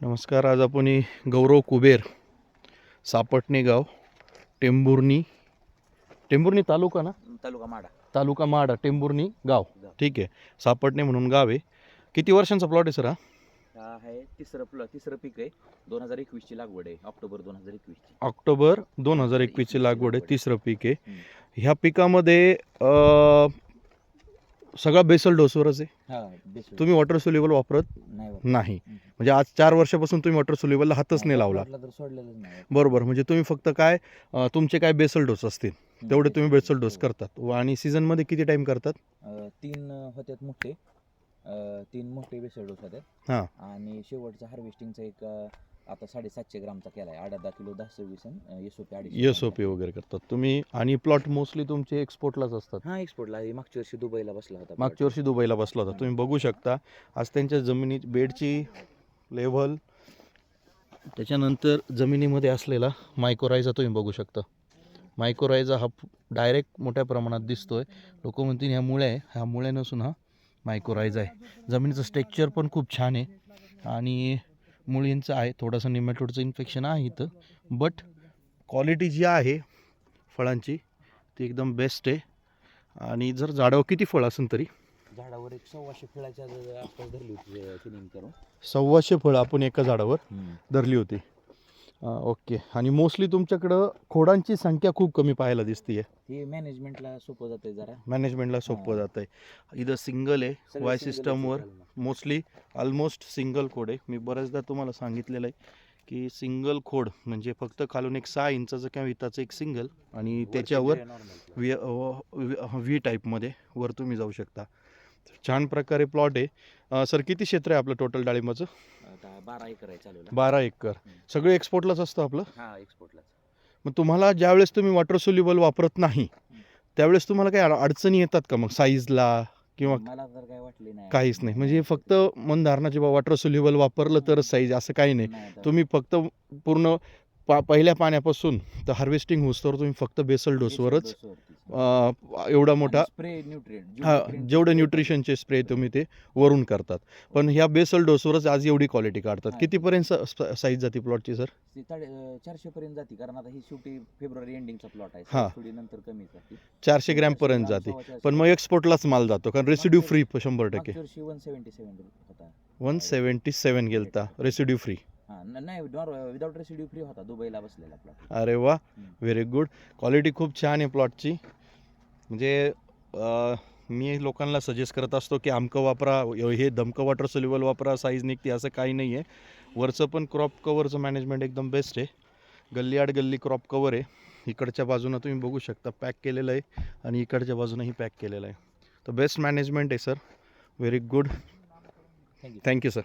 नमस्कार आज आपण गौरव कुबेर सापटणे गाव टेंभुर्णी टेंभुर्णी तालुका ना? तालुका माडा. तालुका माडा टेंभुर्णी गाव. ठीक आहे. सापटणे म्हणून गाव आहे. किती वर्षांचा प्लॉट आहे सर हा? हा आहे तिसरं प्ल तिसरं पीक आहे. दोन हजार एकवीसची लागवड आहे. ऑक्टोबर दोन हजार एकवीसची. ऑक्टोबर दोन हजार एकवीसची लागवड आहे तिसरं पीक आहे. ह्या पिकामध्ये अं, सगळा बेसल डोसवरच आहे हा. तुम्ही वॉटर सोल्युबल वापरत नाही. म्हणजे आज चार वर्षापासून तुम्ही वॉटर सोल्युबलला हातच नाही लावला तर सोडलेलंच नाही बरोबर म्हणजे तुम्ही फक्त काय अं, तुमचे काय बेसल डोस असतील. तेवढे तुम्ही बेसल डोस हो. करतात व आणि सीझनमध्ये किती टाइम करतात अं, तीन अं, होत्यात मोठे अं, तीन मोठे बेसल डोस होत्यात हा. आणि शेवटचा हार्वेस्टिंगचा एक अं, आता साडेसातशे ग्रामचा केला आहे अर्धा किलो दहा सव्वीस S O P S O P वगैरे करतात तुम्ही. आणि प्लॉट मोस्टली तुमचे एक्सपोर्टलाच असतात. हा एक्सपोर्टला मागच्या वर्षी दुबईला बसला होता मागच्या वर्षी दुबईला बसला होता. तुम्ही बघू शकता. आज त्यांच्या जमिनी बेडची लेव्हल त्याच्यानंतर जमिनीमध्ये असलेला मायक्रोरायझा तुम्ही बघू शकता. मायक्रोरायझा हा डायरेक्ट मोठ्या प्रमाणात दिसतोय. लोक म्हणतील ह्या मुळे आहे ह्या मुळे नसून हा मायक्रोरायझा आहे. जमिनीचं स्ट्रक्चर पण खूप छान आहे. आणि मुळींचं आहे थोडंसं निमॅटोडचं इन्फेक्शन आहे इथं. बट क्वालिटी जी आहे फळांची ती एकदम बेस्ट आहे. आणि जर झाडावर किती फळ असेल तरी? झाडावर एक सव्वाशे फळाच्या ज- आसपास धरली होती करून सव्वाशे फळं आपण एका झाडावर धरली होती. ओके. आणि मोस्टली तुमच्याकडं खोडांची संख्या खूप कमी पाहायला दिसते हे मॅनेजमेंटला सोपं जाते जरा. मॅनेजमेंटला सोपं. जात आहे इथं सिंगल आहे वाय सिस्टमवर. मोस्टली ऑलमोस्ट सिंगल खोड आहे. मी बऱ्याचदा तुम्हाला सांगितलेलं आहे की सिंगल खोड म्हणजे फक्त खालून एक सहा इंचाचं किंवा विताचं एक सिंगल आणि त्याच्यावर व्ही व्ही टाईपमध्ये वर तुम्ही जाऊ शकता. छान प्रकारे प्लॉट आहे. सर किती क्षेत्र आहे आपलं टोटल डाळिंबाचं? बारा एकर आहे चालू बारा एकर. सगळं एक्सपोर्टलाच असतं आपलं? हा एक्सपोर्टला मग तुम्हाला ज्यावेळेस तुम्ही वॉटर सोल्युबल वापरत नाही त्यावेळेस तुम्हाला काही अड- अडचणी येतात का मग साईजला किंवा मला तर काय वाटले नाही. काहीच नाही. म्हणजे फक्त मन धारणाचे बा वॉटर सोल्युबल वापरलं तरच साईज असं काही नाही. तुम्ही फक्त पूर्ण पा पहिल्या पाण्यापासून तर हार्वेस्टिंग होऊस्तोवर तुम्ही फक्त बेसल डोसवरच एवढा मोठा हा जेवढे न्यूट्रिशनचे स्प्रे तुम्ही ते वरून करतात. पण ह्या बेसल डोसवरच आज एवढी क्वालिटी काढतात. कितीपर्यंत साईज जाते प्लॉटची सर चारशे पर्यंत जाते कारण आता ही शेवटी फेब्रुवारी एंडिंगचा प्लॉट आहे. हा. थोडी नंतर कमी जाते. चारशे ग्रॅमपर्यंत ग्राम, जाते. सव्वा चारशे पण मग एक्सपोर्टलाच माल जातो कारण रेसिड्यू फ्री शंभर टक्के. वन सेव्हन्टी सेव्हन गेलता रेसिड्यू फ्री न- नाही विदाउट रेसिड्यू फ्री होता. दुबईला बसलेला प्लॉट अरे वा. व्हेरी गुड क्वालिटी खूप छान आहे प्लॉटची म्हणजे अं, मी लोकांना सजेस्ट करत असतो की आमकं वापरा हे धमकं वॉटर सोल्युबल वापरा साईज निघते असं काही नाही आहे. वरचं पण क्रॉप कवरचं मॅनेजमेंट एकदम बेस्ट आहे. गल्ली आड गल्ली क्रॉप कवर आहे. इकडच्या बाजूनं तुम्ही बघू शकता पॅक केलेलं आहे आणि इकडच्या बाजूनंही पॅक केलेलं आहे. तर बेस्ट मॅनेजमेंट आहे sir very good thank you sir